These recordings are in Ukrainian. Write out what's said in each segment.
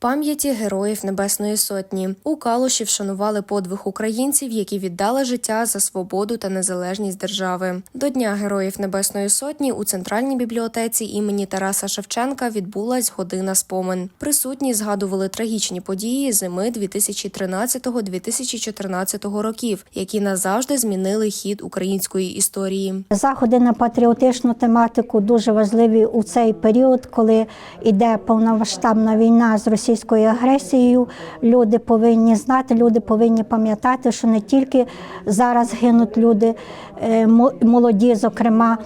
Пам'яті героїв Небесної Сотні у Калуші вшанували подвиг українців, які віддали життя за свободу та незалежність держави. До Дня Героїв Небесної Сотні у центральній бібліотеці імені Тараса Шевченка відбулась година спомин. Присутні згадували трагічні події зими 2013-2014 років, які назавжди змінили хід української історії. Заходи на патріотичну тематику дуже важливі у цей період, коли йде повномасштабна війна з російською агресією. Люди повинні знати, люди повинні пам'ятати, що не тільки зараз гинуть люди е, молоді, зокрема.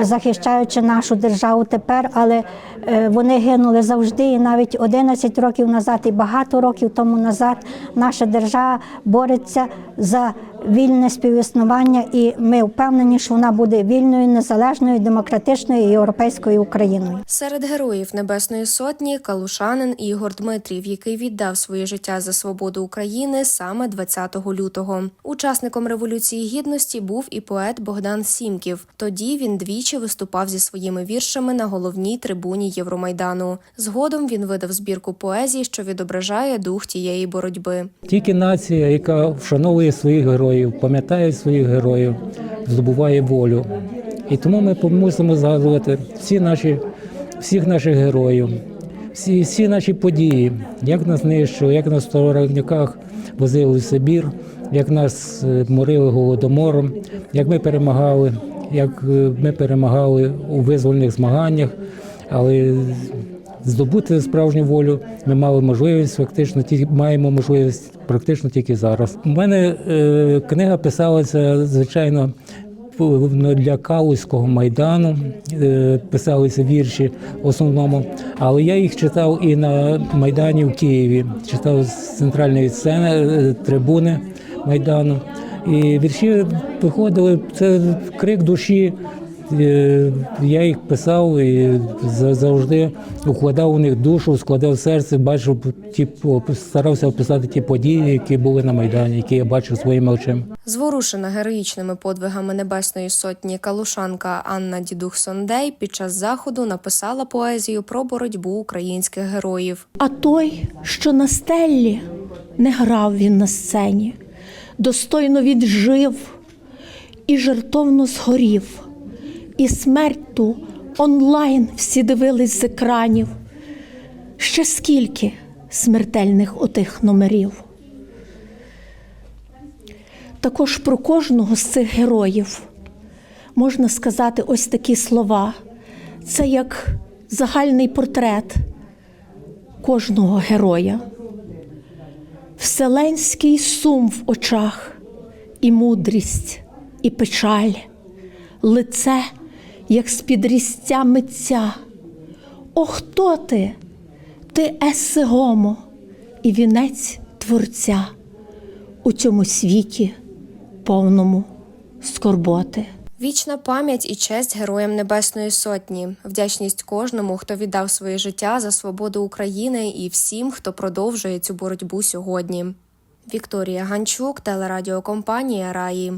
Захищаючи нашу державу тепер, але е, вони гинули завжди, і навіть 11 років назад, і багато років тому назад наша держава бореться за вільне співіснування, і ми впевнені, що вона буде вільною, незалежною, демократичною і європейською Україною. Серед героїв Небесної Сотні калушанин Ігор Дмитрів, який віддав своє життя за свободу України саме 20 лютого. Учасником революції гідності був і поет Богдан Сімків. Тоді він двічі виступав зі своїми віршами на головній трибуні Євромайдану. Згодом він видав збірку поезії, що відображає дух тієї боротьби. Тільки нація, яка вшановує своїх героїв, пам'ятає своїх героїв, здобуває волю. І тому ми мусимо згадувати всі наші, всіх наших героїв, всі, всі наші події, як нас знищили, як нас в Старородняках возили в Сибір, як нас е, морили голодомором, як ми перемагали, як е, ми перемагали у визвольних змаганнях. Але здобути справжню волю ми мали можливість, фактично тільки маємо можливість практично тільки зараз. У мене е, книга писалася звичайно для Калузького майдану. Е, писалися вірші в основному, але я їх читав і на майдані в Києві. Читав з центральної сцени е, трибуни майдану. І вірші виходили, це крик душі. Е, Я їх писав і за- завжди укладав у них душу, складав серце, бачив ті старався описати ті події, які були на майдані, які я бачив своїми очима. Зворушена героїчними подвигами Небесної Сотні калушанка Анна Дідух Сондей під час заходу написала поезію про боротьбу українських героїв. А той, що на стеллі, не грав він на сцені, достойно віджив і жертовно згорів, і смерть ту онлайн всі дивились з екранів. Ще скільки смертельних отих номерів. Також про кожного з цих героїв можна сказати ось такі слова. Це як загальний портрет кожного героя. Вселенський сум в очах, і мудрість, і печаль, лице, як з-під різця митця. О, хто ти? Ти есе гомо і вінець творця у цьому світі, повному скорботи. Вічна пам'ять і честь героям Небесної Сотні, вдячність кожному, хто віддав своє життя за свободу України, і всім, хто продовжує цю боротьбу сьогодні. Вікторія Ганчук, телерадіокомпанія Раї.